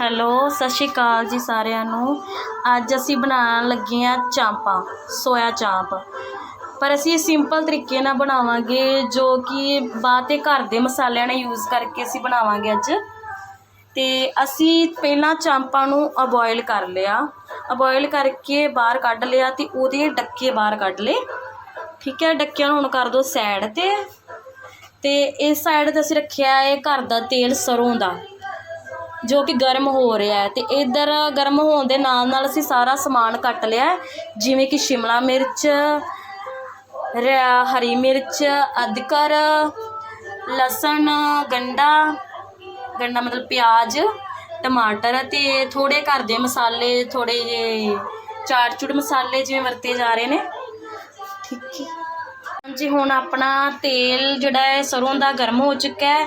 Hello, ਸਤਿ ਸ਼੍ਰੀ ਅਕਾਲ ਜੀ ਸਾਰਿਆਂ ਨੂੰ। ਅੱਜ ਅਸੀਂ ਬਣਾਉਣ ਲੱਗੇ ਹਾਂ ਚਾਂਪਾਂ, ਸੋਇਆ ਚਾਂਪ। ਪਰ ਅਸੀਂ ਸਿੰਪਲ ਤਰੀਕੇ ਨਾਲ ਬਣਾਵਾਂਗੇ, ਜੋ ਕਿ ਬਾਅਦ ਤੇ ਘਰ ਦੇ ਮਸਾਲਿਆਂ ਨੇ ਯੂਜ਼ ਕਰਕੇ ਅਸੀਂ ਬਣਾਵਾਂਗੇ ਅੱਜ। ਤੇ ਅਸੀਂ ਪਹਿਲਾਂ ਚਾਂਪਾਂ ਨੂੰ ਅਬੋਇਲ ਕਰ ਲਿਆ। ਅਬੋਇਲ ਕਰਕੇ ਬਾਹਰ ਕੱਢ ਲਿਆ ਤੇ ਉਹਦੇ ਡੱਕੇ ਬਾਹਰ ਕੱਢ ਲਏ। ਠੀਕ ਹੈ, ਡੱਕਿਆਂ ਨੂੰ ਹੁਣ ਕਰ ਦਿਓ ਸਾਈਡ ਤੇ। ਤੇ ਇਸ ਸਾਈਡ ਤੇ ਅਸੀਂ ਰੱਖਿਆ ਹੈ ਘਰ ਦਾ ਤੇਲ ਸਰੋਂ ਦਾ। ਜੋ ਕਿ ਗਰਮ ਹੋ ਰਿਹਾ ਹੈ ਤੇ ਇਧਰ ਗਰਮ ਹੋਣ ਦੇ ਨਾਲ ਨਾਲ ਅਸੀਂ ਸਾਰਾ ਸਮਾਨ ਕੱਟ ਲਿਆ ਜਿਵੇਂ ਕਿ ਸ਼ਿਮਲਾ ਮਿਰਚ, ਰ- ਹਰੀ ਮਿਰਚ, ਅਦਕਰ, ਲਸਣ, ਗੰਡਾ ਗੰਡਾ ਮਤਲਬ ਪਿਆਜ਼, ਟਮਾਟਰ ਤੇ ਥੋੜੇ ਘਰ ਦੇ ਮਸਾਲੇ ਥੋੜੇ ਜਿਹੇ ਚਾਟ ਚੂੜ ਮਸਾਲੇ ਜਿਵੇਂ ਵਰਤੇ ਜਾ ਰਹੇ ਨੇ। ਠੀਕ ਹੈ। ਜੀ ਹੁਣ ਆਪਣਾ ਤੇਲ ਜਿਹੜਾ ਹੈ ਸਰੋਂ ਦਾ ਗਰਮ ਹੋ ਚੁੱਕਾ ਹੈ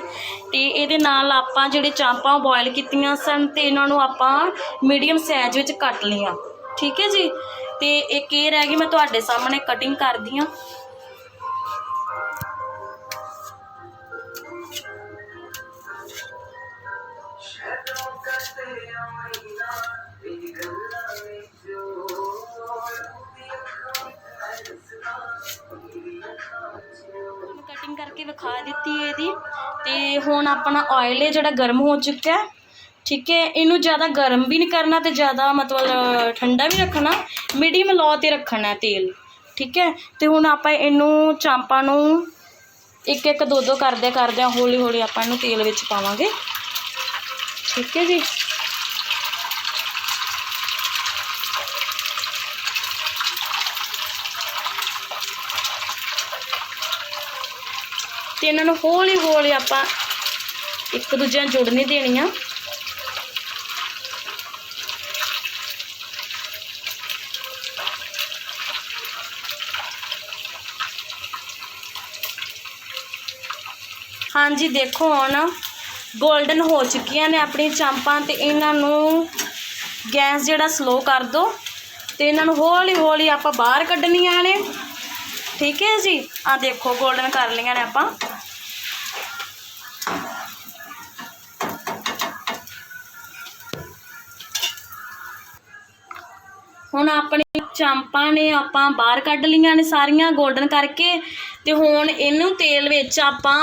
ਤੇ ਇਹਦੇ ਨਾਲ ਆਪਾਂ ਜਿਹੜੇ ਚਾਂਪਾਂ ਬੋਇਲ ਕੀਤੀਆਂ ਸਨ ਤੇ ਇਹਨਾਂ ਨੂੰ ਆਪਾਂ ਮੀਡੀਅਮ ਸਾਈਜ਼ ਵਿੱਚ ਕੱਟ ਲਈਆਂ। ਠੀਕ ਹੈ ਜੀ? ਤੇ ਇੱਕ ਇਹ ਰਹਿ ਗਈ, ਮੈਂ ਤੁਹਾਡੇ ਸਾਹਮਣੇ ਕਟਿੰਗ ਕਰਦੀ ਹਾਂ। ਦਿੱਤੀ ਇਹਦੀ। ਤੇ ਹੁਣ ਆਪਣਾ ਆਇਲ ਹੈ ਜਿਹੜਾ ਗਰਮ ਹੋ ਚੁੱਕਾ ਹੈ, ਠੀਕ ਹੈ, ਇਹਨੂੰ ਜ਼ਿਆਦਾ ਗਰਮ ਵੀ ਨਹੀਂ ਕਰਨਾ ਤੇ ਜ਼ਿਆਦਾ ਮਤਲਬ ਠੰਡਾ ਵੀ ਰੱਖਣਾ ਮੀਡੀਅਮ ਲੋ ਤੇ ਰੱਖਣਾ ਤੇਲ, ਠੀਕ ਹੈ। ਤੇ ਹੁਣ ਆਪਾਂ ਇਹਨੂੰ ਚਾਂਪਾਂ ਨੂੰ ਇੱਕ ਇੱਕ ਦੋ ਦੋ ਕਰਦੇ ਕਰਦੇ ਹੌਲੀ ਹੌਲੀ ਆਪਾਂ ਇਹਨੂੰ ਤੇਲ ਵਿੱਚ ਪਾਵਾਂਗੇ। ਠੀਕ ਹੈ ਜੀ। ਤੇ ਇਹਨਾਂ ਨੂੰ ਹੌਲੀ ਹੌਲੀ ਆਪਾਂ ਇੱਕ ਦੂਜੇ ਨਾਲ ਜੁੜ ਨਹੀਂ ਦੇਣੀਆਂ। ਹਾਂਜੀ, ਦੇਖੋ ਹੁਣ 골ਡਨ ਹੋ ਚੁੱਕੀਆਂ ਨੇ ਆਪਣੀ ਚਾਂਪਾਂ ਤੇ ਇਹਨਾਂ ਨੂੰ ਗੈਸ ਜਿਹੜਾ ਸਲੋ ਕਰ ਦਿਓ ਤੇ ਇਹਨਾਂ ਨੂੰ ਹੌਲੀ ਹੌਲੀ ਆਪਾਂ ਬਾਹਰ ਕੱਢਣੀਆਂ ਨੇ। ਠੀਕ ਹੈ ਜੀ? ਆ ਦੇਖੋ 골ਡਨ ਕਰ ਲਈਆਂ ਨੇ ਆਪਾਂ। ਹੁਣ ਆਪਣੀ ਚਾਂਪਾਂ ਨੇ ਆਪਾਂ ਬਾਹਰ ਕੱਢ ਲਈਆਂ ਨੇ ਸਾਰੀਆਂ 골ਡਨ ਕਰਕੇ ਤੇ ਹੁਣ ਇਹਨੂੰ ਤੇਲ ਵਿੱਚ ਆਪਾਂ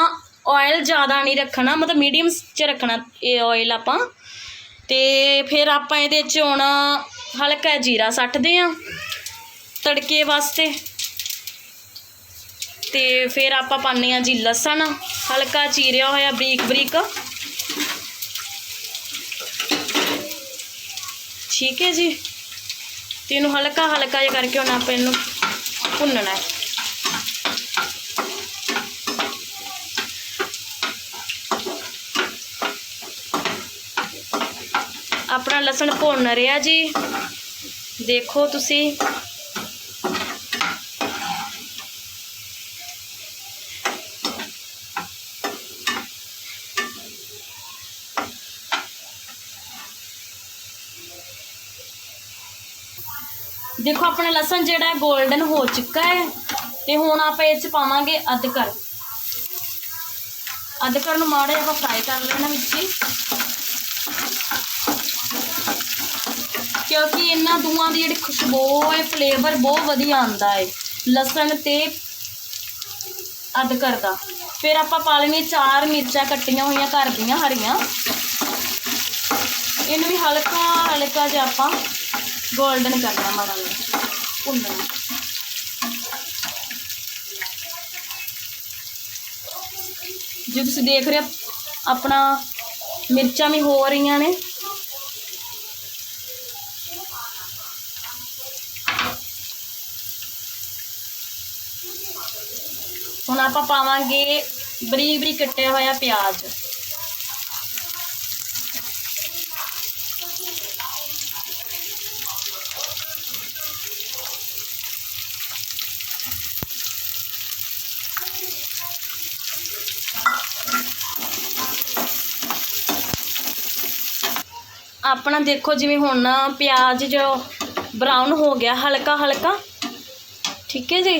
ਆਇਲ ਜ਼ਿਆਦਾ ਨਹੀਂ ਰੱਖਣਾ, ਮਤਲਬ ਮੀਡੀਅਮ 'ਚ ਰੱਖਣਾ ਇਹ ਆਇਲ ਆਪਾਂ। ਤੇ ਫਿਰ ਆਪਾਂ ਇਹਦੇ 'ਚ ਹੁਣ ਹਲਕਾ ਜੀਰਾ ਸੱਟਦੇ ਆ ਤੜਕੇ ਵਾਸਤੇ। ਤੇ ਫਿਰ ਆਪਾਂ ਪਾਉਂਦੇ ਆ ਜੀ ਲਸਣ, ਹਲਕਾ ਚੀਰਿਆ ਹੋਇਆ ਬਰੀਕ ਬਰੀਕ। ਠੀਕ ਹੈ ਜੀ। ਤੇ ਇਹਨੂੰ ਹਲਕਾ ਹਲਕਾ ਜਿਹਾ ਕਰਕੇ ਹੁਣ ਆਪਾਂ ਇਹਨੂੰ ਭੁੰਨਣਾ ਹੈ। ਆਪਣਾ ਲਸਣ ਭੁੰਨ ਰਿਹਾ ਜੀ। ਦੇਖੋ ਤੁਸੀਂ। ਦੇਖੋ, ਆਪਣਾ ਲਸਣ ਜਿਹੜਾ ਹੈ 골ਡਨ ਹੋ ਚੁੱਕਾ ਹੈ ਤੇ ਹੁਣ ਆਪਾਂ ਇਹ ਚ ਪਾਵਾਂਗੇ ਅਦਕਰ। ਅਦਰਕ ਨੂੰ ਮਾੜਾ ਆਪਾਂ ਫਰਾਈ ਕਰ ਲੈਣਾ ਵਿੱਚ ਹੀ। ਕਿਉਂਕਿ ਇਹਨਾਂ ਦੋਵਾਂ ਦੀ ਜਿਹੜੀ ਖੁਸ਼ਬੂ ਹੈ ਫਲੇਵਰ ਬਹੁਤ ਵਧੀਆ ਆਉਂਦਾ ਹੈ, ਲਸਣ ਤੇ ਅਦਰਕ ਦਾ। ਫਿਰ ਆਪਾਂ ਪਾ ਲੈਣੀ ਚਾਰ ਮਿਰਚਾਂ ਕੱਟੀਆਂ ਹੋਈਆਂ ਘਰ ਦੀਆਂ ਹਰੀਆਂ। ਇਹਨੂੰ ਵੀ ਹਲਕਾ ਹਲਕਾ ਜਿਹਾ ਆਪਾਂ 골ਡਨ ਕਰਨਾ ਮਾੜਾ ਜਿਹਾ। ਭੁੰਨਣਾ। ਜੇ ਤੁਸੀਂ ਦੇਖ ਰਹੇ ਆਪਣਾ ਮਿਰਚਾਂ ਵੀ ਹੋ ਰਹੀਆਂ ਨੇ। ਹੁਣ ਆਪਾਂ ਪਾਵਾਂਗੇ ਬਰੀਕ ਬਰੀਕ ਕੱਟਿਆ ਹੋਇਆ ਪਿਆਜ਼। ਆਪਣਾ ਦੇਖੋ ਜਿਵੇਂ ਹੁਣ ਪਿਆਜ਼ ਜੋ ਬਰਾਊਨ ਹੋ ਗਿਆ, ਹਲਕਾ ਹਲਕਾ। ਠੀਕ ਹੈ ਜੀ?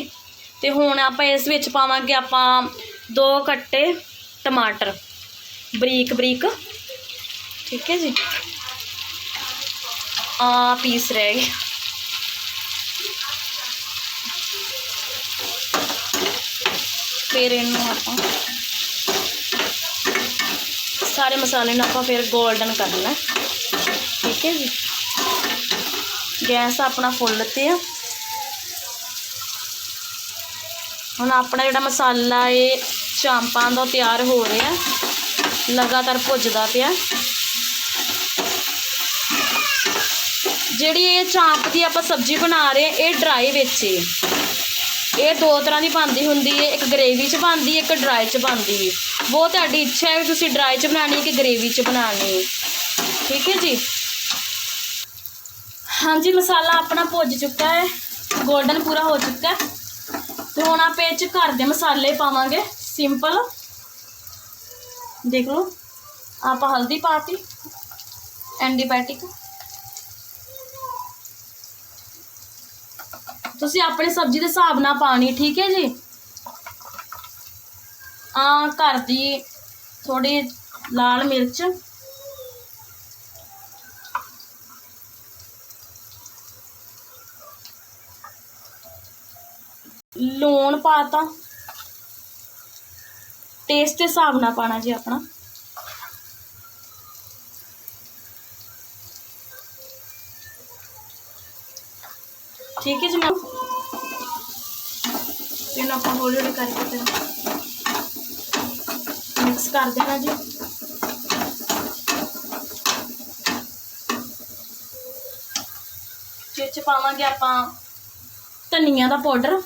ਤੇ ਹੁਣ ਆਪਾਂ ਇਸ ਵਿੱਚ ਪਾਵਾਂਗੇ ਆਪਾਂ ਦੋ ਕੱਟੇ ਟਮਾਟਰ। ਬਰੀਕ ਬਰੀਕ। ਠੀਕ ਹੈ ਜੀ? ਆ ਪੀਸ ਰਹਿ ਗਏ। ਫਿਰ ਇਹਨੂੰ ਆਪਾਂ ਸਾਰੇ ਮਸਾਲੇ ਨੂੰ ਆਪਾਂ ਫਿਰ 골ਡਨ ਕਰਨਾ ਠੀਕ ਹੈ ਜੀ। ਗੈਸ ਆਪਣਾ ਫੁੱਲ ਤੇ ਆ। ਹੁਣ ਆਪਣਾ ਜਿਹੜਾ ਮਸਾਲਾ ਇਹ ਚਾਂਪਾਂ ਦਾ ਤਿਆਰ ਹੋ ਰਿਹਾ ਲਗਾਤਾਰ ਭੁੱਜਦਾ ਪਿਆ ਜਿਹੜੀ ਇਹ ਚਾਂਪ ਦੀ ਆਪਾਂ ਸਬਜ਼ੀ ਬਣਾ ਰਹੇ, ਇਹ ਡਰਾਈ ਵਿੱਚ ਏ। ਇਹ ਦੋ ਤਰ੍ਹਾਂ ਦੀ ਬਣਦੀ ਹੁੰਦੀ ਹੈ ਇੱਕ ਗ੍ਰੇਵੀ 'ਚ ਬਣਦੀ ਹੈ ਇੱਕ ਡਰਾਈ 'ਚ ਬਣਦੀ ਹੈ ਉਹ ਤੁਹਾਡੀ ਇੱਛਾ ਹੈ ਵੀ ਤੁਸੀਂ ਡਰਾਈ 'ਚ ਬਣਾਉਣੀ ਹੈ ਕਿ ਗ੍ਰੇਵੀ 'ਚ ਬਣਾਉਣੀ ਹੈ। ਠੀਕ ਹੈ ਜੀ। ਹਾਂਜੀ, ਮਸਾਲਾ ਆਪਣਾ ਭੁੱਜ ਚੁੱਕਾ ਹੈ। 골ਡਨ ਪੂਰਾ ਹੋ ਚੁੱਕਾ ਹੈ। ਤੇ ਹੁਣ ਆਪਾਂ ਇਹ 'ਚ ਘਰ ਦੇ ਮਸਾਲੇ ਪਾਵਾਂਗੇ। ਸਿੰਪਲ ਦੇਖ ਲਓ। ਆਪਾਂ ਹਲਦੀ ਪਾਤੀ। ਐਂਟੀਬਾਇਓਟਿਕ ਤੁਸੀਂ ਆਪਣੀ ਸਬਜ਼ੀ ਦੇ ਹਿਸਾਬ ਨਾਲ ਪਾਣੀ ਠੀਕ ਹੈ ਜੀ? ਆ ਘਰ ਦੀ ਥੋੜੀ ਲਾਲ ਮਿਰਚ ਲੂਣ ਪਾਤਾ ਟੇਸਟ ਦੇ ਹਿਸਾਬ ਨਾਲ ਪਾਣਾ ਜੀ ਆਪਣਾ। ਠੀਕ ਹੈ ਜੀ ਮੈਂ ਇਹਨੂੰ ਆਪਾਂ ਹੌਲੀ ਹੌਲੀ ਕਰਕੇ ਫਿਰ ਮਿਕਸ ਕਰ ਦੇਣਾ ਜੀ। ਇਹ 'ਚ ਪਾਵਾਂਗੇ ਆਪਾਂ ਧਨੀਆ ਦਾ ਪਾਊਡਰ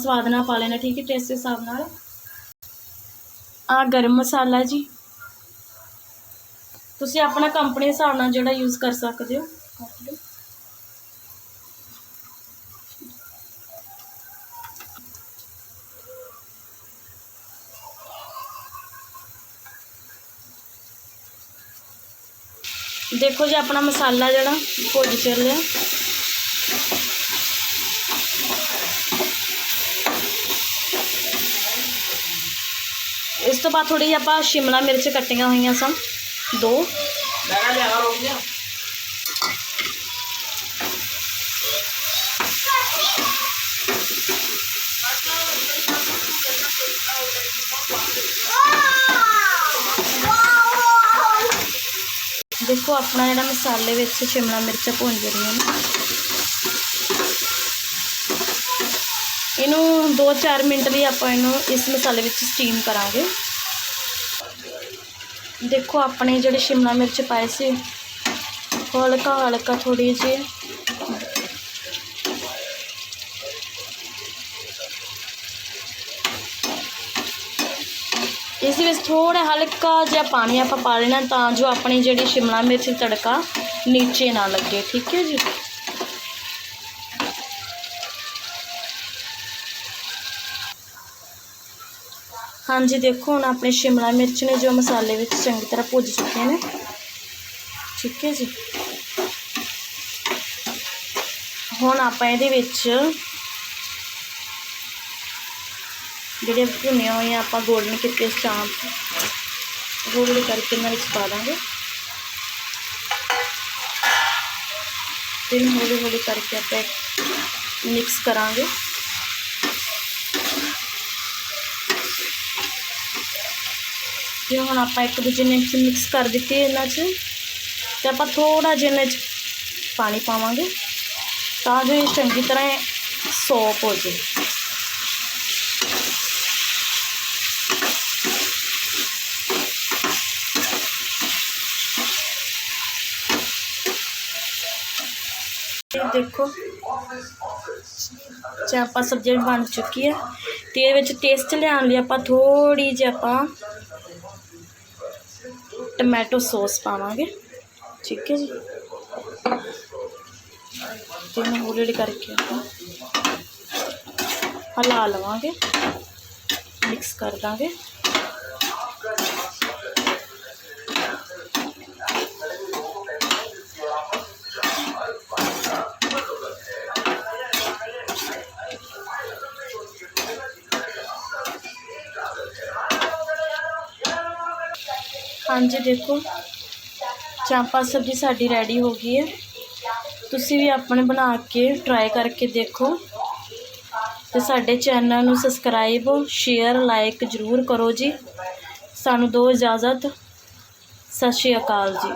ਸਵਾਦ ਨਾਲ ਪਾ ਲੈਣਾ, ਠੀਕ ਹੈ, ਟੇਸਟ ਦੇ ਹਿਸਾਬ ਨਾਲ। ਆ ਗਰਮ ਮਸਾਲਾ ਜੀ। ਤੁਸੀਂ ਆਪਣਾ ਕੰਪਨੀ ਦੇ ਹਿਸਾਬ ਨਾਲ ਜਿਹੜਾ ਯੂਜ਼ ਕਰ ਸਕਦੇ ਹੋ। ਕਰ ਲਓ ਦੇਖੋ ਜੀ, ਆਪਣਾ ਮਸਾਲਾ ਜਿਹੜਾ ਭੁੱਜ ਚੱਲਿਆ ਇਸ ਤੋਂ ਬਾਅਦ ਥੋੜੀ ਜਿਹੀ ਆਪਾਂ ਸ਼ਿਮਲਾ ਮਿਰਚ ਕੱਟੀਆਂ ਹੋਈਆਂ ਸਨ ਦੋ ਮੈਂ ਲਿਆਵਾ ਰੋਕ ਲਿਆ ਦੇਖੋ ਆਪਣਾ ਜਿਹੜਾ ਮਸਾਲੇ ਵਿੱਚ ਸ਼ਿਮਲਾ ਮਿਰਚਾਂ ਭੁੰਨ ਰਹੀਆਂ ਨੇ ਇਹਨੂੰ 2-4 ਮਿੰਟ ਲਈ ਆਪਾਂ ਇਹਨੂੰ ਇਸ ਮਸਾਲੇ ਵਿੱਚ ਸਟੀਮ ਕਰਾਂਗੇ। ਦੇਖੋ ਆਪਣੇ ਜਿਹੜੇ ਸ਼ਿਮਲਾ ਮਿਰਚ ਪਾਏ ਸੀ ਹਲਕਾ ਹਲਕਾ ਥੋੜੀ ਜਿਹੀ ਇਸ ਵਿੱਚ ਥੋੜਾ ਹਲਕਾ ਜਿਹਾ ਪਾਣੀ ਆਪਾਂ ਪਾ ਲੈਣਾ ਤਾਂ ਜੋ ਆਪਣੀ ਜਿਹੜੀ ਸ਼ਿਮਲਾ ਮਿਰਚ ਤੜਕਾ ਨੀਚੇ ਨਾ ਲੱਗੇ, ਠੀਕ ਹੈ ਜੀ? ਹਾਂਜੀ, ਦੇਖੋ, ਹੁਣ ਆਪਣੇ ਸ਼ਿਮਲਾ ਮਿਰਚ ਨੇ ਜੋ ਮਸਾਲੇ ਵਿੱਚ ਚੰਗੀ ਤਰ੍ਹਾਂ ਭੁੱਜ ਚੁੱਕੇ ਨੇ। ਠੀਕ ਹੈ ਜੀ। ਹੁਣ ਆਪਾਂ ਇਹਦੇ ਵਿੱਚ ਜਿਹੜੇ ਭੁੰਨੇ ਹੋਏ ਆ, ਆਪਾਂ ਗੋਲਡਨ ਕੀਤੇ ਚਾਂਪ ਗੋਲਡ ਕਰਕੇ ਇਹਨਾਂ ਵਿੱਚ ਪਾ ਦਾਂਗੇ। ਫਿਰ ਹੌਲੀ ਹੌਲੀ ਕਰਕੇ ਆਪਾਂ ਮਿਕਸ ਕਰਾਂਗੇ। ਤੇ ਹੁਣ ਆਪਾਂ ਇੱਕ ਦੂਜੇ ਨੇ ਮਿਕਸ ਕਰ ਦਿੱਤੀ ਇਹਨਾਂ 'ਚ ਤੇ ਆਪਾਂ ਥੋੜਾ ਜਿਹਾ ਇਹਨਾਂ 'ਚ ਪਾਣੀ ਪਾਵਾਂਗੇ ਤਾਂ ਜੋ ਇਹ ਚੰਗੀ ਤਰ੍ਹਾਂ ਸੋਪ ਹੋ ਜਾਏ ਇਹ ਦੇਖੋ ਚਾਪਾ ਸਬਜ਼ੀ ਬਣ ਚੁੱਕੀ ਹੈ ਤੇ ਇਹਦੇ ਵਿੱਚ ਟੇਸਟ ਲਿਆਉਣ ਲਈ ਆਪਾਂ ਥੋੜੀ ਜਿਹੀ ਆਪਾਂ ਟੋਮੈਟੋ ਸੌਸ ਪਾਵਾਂਗੇ ਠੀਕ ਹੈ ਜੀ ਤੇ ਇਹਨੂੰ ਹੌਲੀ ਹੌਲੀ ਕਰਕੇ ਆਪਾਂ ਹਿਲਾ ਲਵਾਂਗੇ ਮਿਕਸ ਕਰ ਦਾਂਗੇ ਹਾਂਜੀ, ਦੇਖੋ। ਚਾਂਪਾ ਸਬਜ਼ੀ ਸਾਡੀ ਰੈਡੀ ਹੋ ਗਈ ਹੈ। ਤੁਸੀਂ ਵੀ ਆਪਣੇ ਬਣਾ ਕੇ ਟਰਾਈ ਕਰਕੇ ਦੇਖੋ। ਤੇ ਸਾਡੇ ਚੈਨਲ ਨੂੰ ਸਬਸਕ੍ਰਾਈਬ ਸ਼ੇਅਰ ਲਾਈਕ ਜ਼ਰੂਰ ਕਰੋ ਜੀ। ਸਾਨੂੰ ਦਿਓ ਇਜਾਜ਼ਤ। ਸਤਿ ਸ਼੍ਰੀ ਅਕਾਲ ਜੀ।